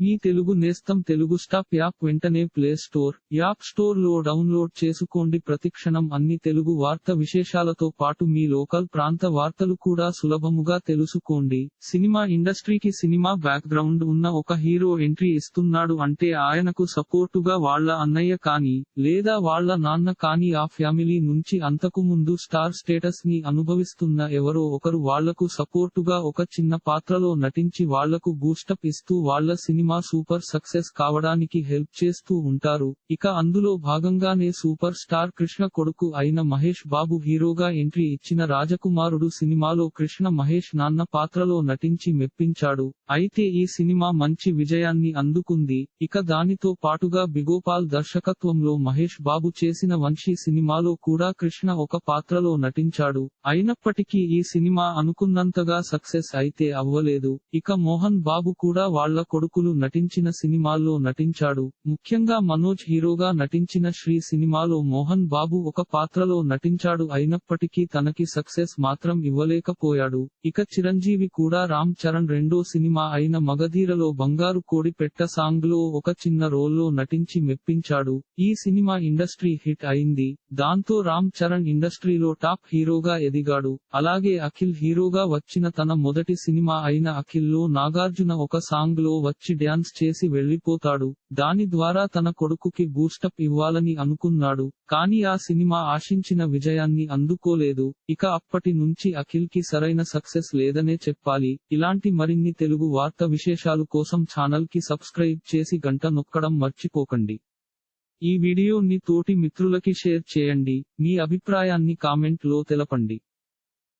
మీ తెలుగు నేస్తం Telugu stop app వెంటనే play store app స్టోర్లో డౌన్లోడ్ చేసుకోండి. ప్రతిక్షణం అన్ని తెలుగు వార్త విశేషాలతో పాటు మీ లోకల్ ప్రాంత వార్తలు కూడా సులభముగా తెలుసుకోండి. సినిమా ఇండస్ట్రీకి సినిమా బ్యాక్గ్రౌండ్ ఉన్న ఒక హీరో ఎంట్రీ ఇస్తున్నాడు అంటే ఆయనకు సపోర్టుగా వాళ్ళ అన్నయ్య కానీ లేదా వాళ్ళ నాన్న కానీ ఆ ఫ్యామిలీ నుంచి అంతకు ముందు స్టార్ స్టేటస్ని అనుభవిస్తున్న ఎవరో ఒకరు వాళ్ళకు సపోర్టుగా ఒక చిన్న పాత్రలో నటించి వాళ్ళకు బూస్టప్ ఇస్తూ వాళ్ళ సినిమా సూపర్ సక్సెస్ కావడానికి హెల్ప్ చేస్తూ ఉంటారు. ఇక అందులో భాగంగానే సూపర్ స్టార్ కృష్ణ కొడుకు అయిన మహేష్ బాబు హీరోగా ఎంట్రీ ఇచ్చిన రాజకుమారుడు సినిమాలో కృష్ణ మహేష్ నాన్న పాత్రలో నటించి మెప్పించాడు. అయితే ఈ సినిమా మంచి విజయాన్ని అందుకుంది. ఇక దానితో పాటుగా బిగోపాల్ దర్శకత్వంలో మహేష్ బాబు చేసిన వంశీ సినిమాలో కూడా కృష్ణ ఒక పాత్రలో నటించాడు. అయినప్పటికీ ఈ సినిమా అనుకున్నంతగా సక్సెస్ అయితే అవ్వలేదు. ఇక మోహన్ బాబు కూడా వాళ్ళ కొడుకులు నటించిన సినిమాల్లో నటించాడు. ముఖ్యంగా మనోజ్ హీరోగా నటించిన శ్రీ సినిమాలో మోహన్ బాబు ఒక పాత్రలో నటించాడు. అయినప్పటికీ తనకి సక్సెస్ మాత్రం ఇవ్వలేకపోయాడు. ఇక చిరంజీవి కూడా రామ్ చరణ్ రెండో సినిమా అయిన మగధీరలో బంగారు కోడి పెట్ట సాంగ్లో ఒక చిన్న రోల్లో నటించి మెప్పించాడు. ఈ సినిమా ఇండస్ట్రీ హిట్ అయింది. దాంతో రామ్ చరణ్ ఇండస్ట్రీలో టాప్ హీరోగా ఎదిగాడు. అలాగే అఖిల్ హీరోగా వచ్చిన తన మొదటి సినిమా అయిన అఖిల్లో నాగార్జున ఒక సాంగ్లో వచ్చి డ్యాన్స్ చేసి వెళ్ళిపోతాడు దాని ద్వారా తన కొడుకుకి బూస్టప్ ఇవ్వాలని అనుకున్నాడు. కానీ ఆ సినిమా ఆశించిన విజయాన్ని అందుకోలేదు. ఇక అప్పటి నుంచి అఖిల్కి సరైన సక్సెస్ లేదనే చెప్పాలి. ఇలాంటి మరిన్ని తెలుగు వార్త విశేషాలు కోసం ఛానల్కి సబ్స్క్రైబ్ చేసి గంట నొక్కడం మర్చిపోకండి. ఈ వీడియోని తోటి మిత్రులకి షేర్ చేయండి. మీ అభిప్రాయాన్ని కామెంట్లో తెలపండి.